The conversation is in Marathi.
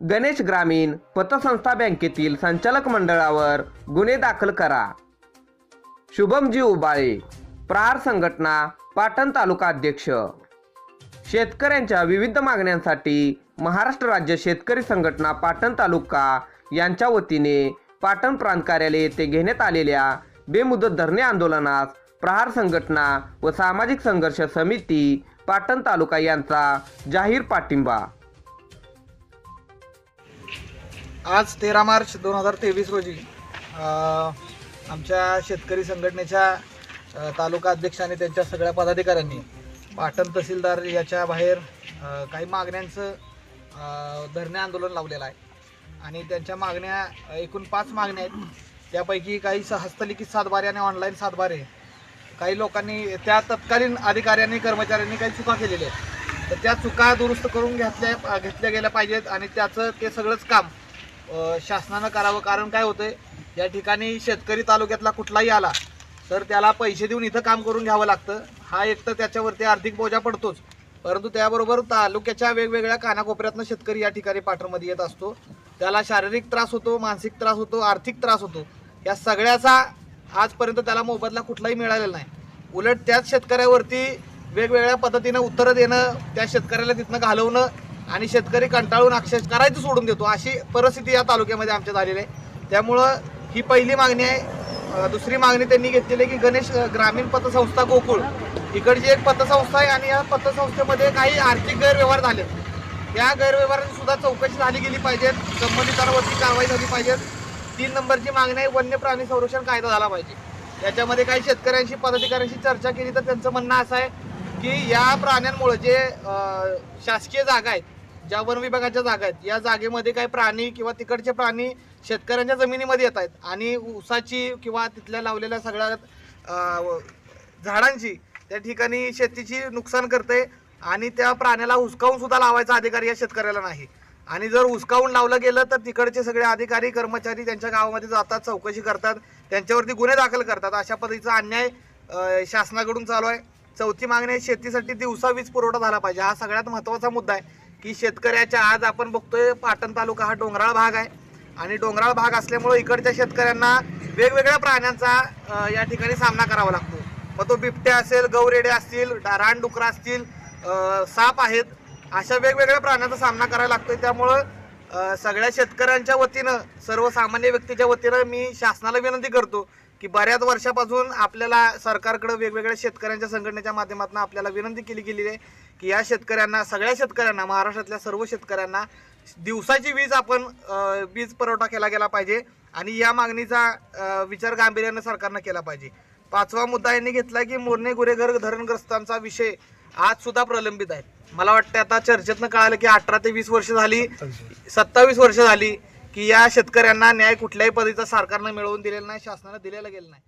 गणेश ग्रामीण पतसंस्था बँकेतील संचालक मंडळावर गुन्हे दाखल करा. शुभमजी उबाळे प्रहार संघटना पाटण तालुका अध्यक्ष. शेतकऱ्यांच्या विविध मागण्यांसाठी महाराष्ट्र राज्य शेतकरी संघटना पाटण तालुका यांच्या वतीने पाटण प्रांत कार्यालय येथे घेण्यात आलेल्या बेमुदत धरणे आंदोलनास प्रहार संघटना व सामाजिक संघर्ष समिती पाटण तालुका यांचा जाहीर पाठिंबा. आज तेरा मार्च दोन हजार तेवीस रोजी आमच्या शेतकरी संघटनेच्या तालुका अध्यक्ष आणि त्यांच्या सगळ्या पदाधिकाऱ्यांनी पाटण तहसीलदार याच्या बाहेर काही मागण्यांचं धरणे आंदोलन लावलेलं आहे. आणि त्यांच्या मागण्या एकूण पाच मागण्या आहेत. त्यापैकी काही हस्तलिखित सातबारे आणि ऑनलाईन सातबारे. काही लोकांनी त्या तत्कालीन अधिकाऱ्यांनी कर्मचाऱ्यांनी काही चुका केलेल्या आहेत. तर त्या चुका दुरुस्त करून घेतल्या घेतल्या गेल्या पाहिजेत आणि त्याचं ते सगळंच काम शासनानं करावं. कारण काय होतंय या ठिकाणी शेतकरी तालुक्यातला कुठलाही आला तर त्याला पैसे देऊन इथं काम करून घ्यावं लागतं. हा एक तर त्याच्यावरती आर्थिक बोजा पडतोच. परंतु त्याबरोबर तालुक्याच्या वेगवेगळ्या कानाकोपऱ्यातनं शेतकरी या ठिकाणी पाठरमध्ये येत असतो. त्याला शारीरिक त्रास होतो मानसिक त्रास होतो आर्थिक त्रास होतो. या सगळ्याचा आजपर्यंत त्याला मोबदला कुठलाही मिळालेला नाही. उलट त्याच शेतकऱ्यावरती वेगवेगळ्या पद्धतीनं उत्तरं देणं त्या शेतकऱ्याला तिथनं घालवणं आणि शेतकरी कंटाळून अक्षरश करायचं सोडून देतो. अशी परिस्थिती या तालुक्यामध्ये आमच्या झालेली आहे. त्यामुळं ही पहिली मागणी आहे. दुसरी मागणी त्यांनी घेतलेली आहे की गणेश ग्रामीण पतसंस्था गोकुळ. इकडची एक पतसंस्था आहे आणि या पतसंस्थेमध्ये काही आर्थिक गैरव्यवहार झाले या गैरव्यवहाराची सुद्धा चौकशी झाली गेली पाहिजे. संबंधितांवरती कारवाई झाली पाहिजे. तीन नंबरची मागणी आहे वन्य प्राणी संरक्षण कायदा झाला पाहिजे. त्याच्यामध्ये काही शेतकऱ्यांशी पदाधिकाऱ्यांशी चर्चा केली तर त्यांचं म्हणणं असं आहे की या प्राण्यांमुळे जे शासकीय जागा आहेत ज्या वन विभागाच्या जागा आहेत या जागेमध्ये काही प्राणी किंवा तिकडचे प्राणी शेतकऱ्यांच्या जमिनीमध्ये येत आहेत आणि ऊसाची किंवा तिथल्या लावलेल्या सगळ्या झाडांची त्या ठिकाणी शेतीची नुकसान करते आणि त्या प्राण्याला हुसकावून सुद्धा लावायचा अधिकार या शेतकऱ्याला नाही. आणि जर हुसकावून लावलं गेलं तर तिकडचे सगळे अधिकारी कर्मचारी त्यांच्या गावामध्ये जातात चौकशी करतात त्यांच्यावरती गुन्हे दाखल करतात. अशा पद्धतीचा अन्याय शासनाकडून चालू आहे. चौथी मागणी आहे शेतीसाठी दिवसा वीज पुरवठा झाला पाहिजे. हा सगळ्यात महत्त्वाचा मुद्दा आहे. की शेतकऱ्याच्या आज आपण बघतोय पाटण तालुका हा डोंगराळ भाग आहे. आणि डोंगराळ भाग असल्यामुळे इकडच्या शेतकऱ्यांना वेगवेगळ्या प्राण्यांचा या ठिकाणी सामना करावा लागतो. मग तो बिबट्या असेल गौरेडे असतील डा- रानडुकरं असतील साप आहेत अशा वेगवेगळ्या प्राण्यांचा सामना करायला लागतोय. त्यामुळं सगळ्या शेतकऱ्यांच्या वतीनं सर्वसामान्य व्यक्तीच्या वतीनं मी शासनाला विनंती करतो की बऱ्याच वर्षापासून आपल्याला सरकारकडे वेगवेगळ्या शेतकऱ्यांच्या संघटनेच्या माध्यमातून आपल्याला विनंती केली गेलेली आहे की या शेतकऱ्यांना सगळ्या शेतकऱ्यांना महाराष्ट्रातल्या सर्व शेतकऱ्यांना दिवसाची वीज आपण वीज पुरवठा केला गेला पाहिजे आणि या मागणीचा विचार गांभीर्यानं सरकारनं केला पाहिजे. पाचवा मुद्दा यांनी घेतला की मोरणे गुरेघर धरणग्रस्तांचा विषय आज सुद्धा प्रलंबित आहे. मला वाटतं आता चर्चेतनं कळालं की अठरा ते वीस वर्ष झाली सत्तावीस वर्ष झाली की या शेतकऱ्यांना न्याय कुठल्याही पद्धतीचा सरकारनं मिळवून दिलेला नाही शासनानं दिलेला गेला नाही.